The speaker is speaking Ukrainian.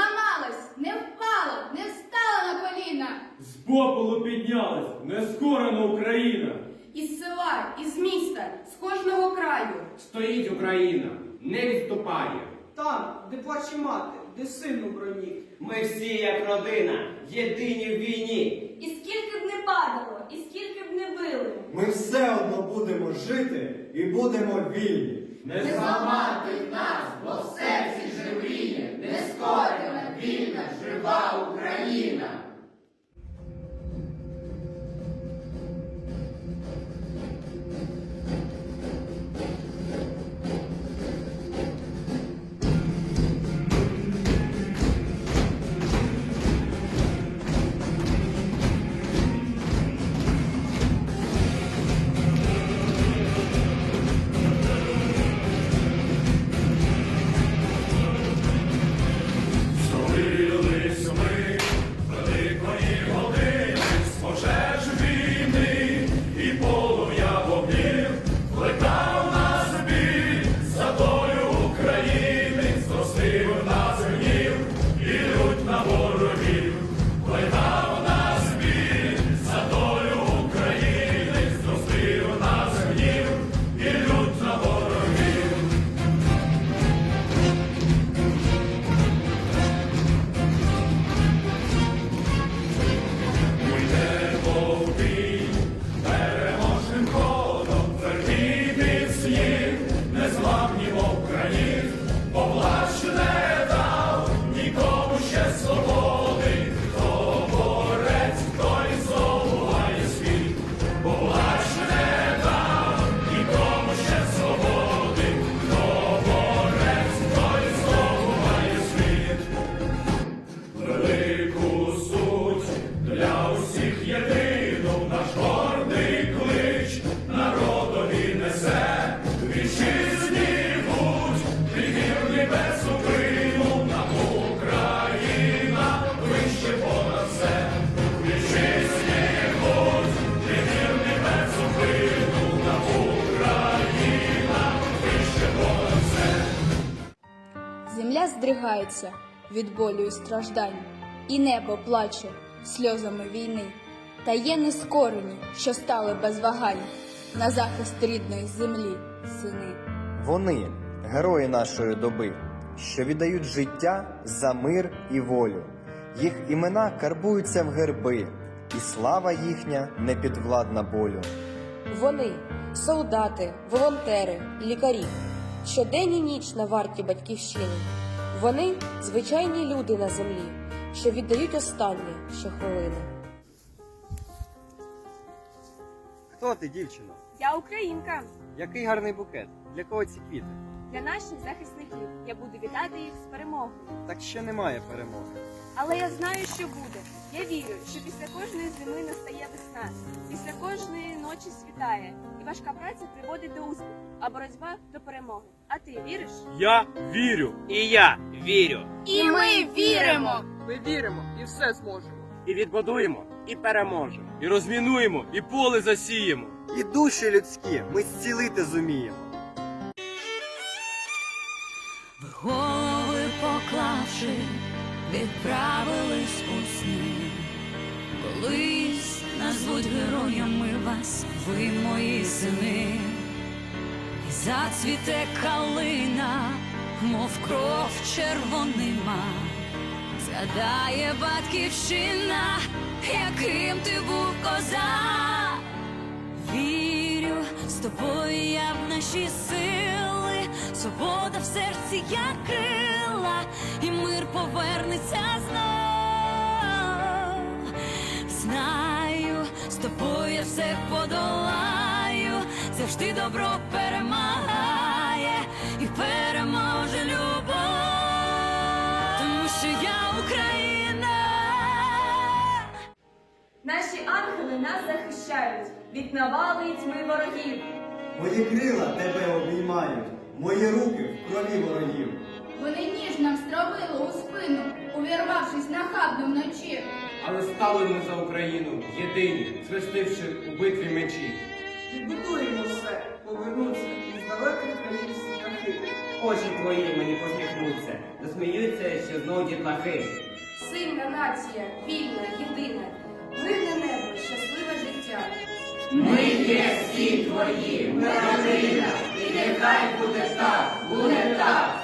зламалась, не впала, не встала на коліна. З попелу піднялась, нескорена Україна. Із села, із міста, з кожного краю. Стоїть Україна, не відступає. Там, де плаче мати, де син у броні. Ми всі, як родина, єдині в війні. І скільки б не падало, і скільки б не били. Ми все одно будемо жити і будемо вільні. Не зламати нас, бо в серці живіє, не скоро. Wow. Здригається від болю і страждань, і небо плаче сльозами війни. Та є нескорені, що стали без вагань на захист рідної землі, сини. Вони герої нашої доби, що віддають життя за мир і волю. Їх імена карбуються в герби, і слава їхня не підвладна болю. Вони солдати, волонтери, лікарі, щодень і ніч на варті батьківщини. Вони звичайні люди на землі, що віддають останнє щохвилини. Хто ти, дівчино? Я українка. Який гарний букет? Для кого ці квіти? Для наших захисників я буду вітати їх з перемогою. Так ще немає перемоги. Але я знаю, що буде. Я вірю, що після кожної зими настає весна, після кожної ночі світає, і важка праця приводить до успіху, а боротьба до перемоги. А ти віриш? Я вірю. І я вірю. І ми віримо! Ми віримо і все зможемо. І відбудуємо, і переможемо. І розмінуємо, і поле засіємо. І душі людські ми зцілити зуміємо. Голови поклавши, відправились у сни. Колись назвуть героями вас, ви мої сини. І зацвіте калина, мов кров червонима. Згадає батьківщина, яким ти був козак. Вірю, з тобою я в наші сили, свобода в серці як крила, і мир повернеться знов. Знаю, з тобою я все подолаю, завжди добро перемагає і переможе любов, тому що я Україна. Наші ангели нас захищають від навали й тьми ворогів. Мої крила тебе обіймають, мої руки в крові ворогів. Вони ніж нам стравили у спину, увірвавшись нахабно вночі. Але стали ми за Україну єдині, схрестивши у битві мечі. Відбудуємо все, повернуться із далеких країн птахи. Очі твої мені посміхнуться, засміються ще знов дітлахи. Сильна нація, вільна, єдина. Гине Ми є всі твої, родина, і нехай буде так, буде так.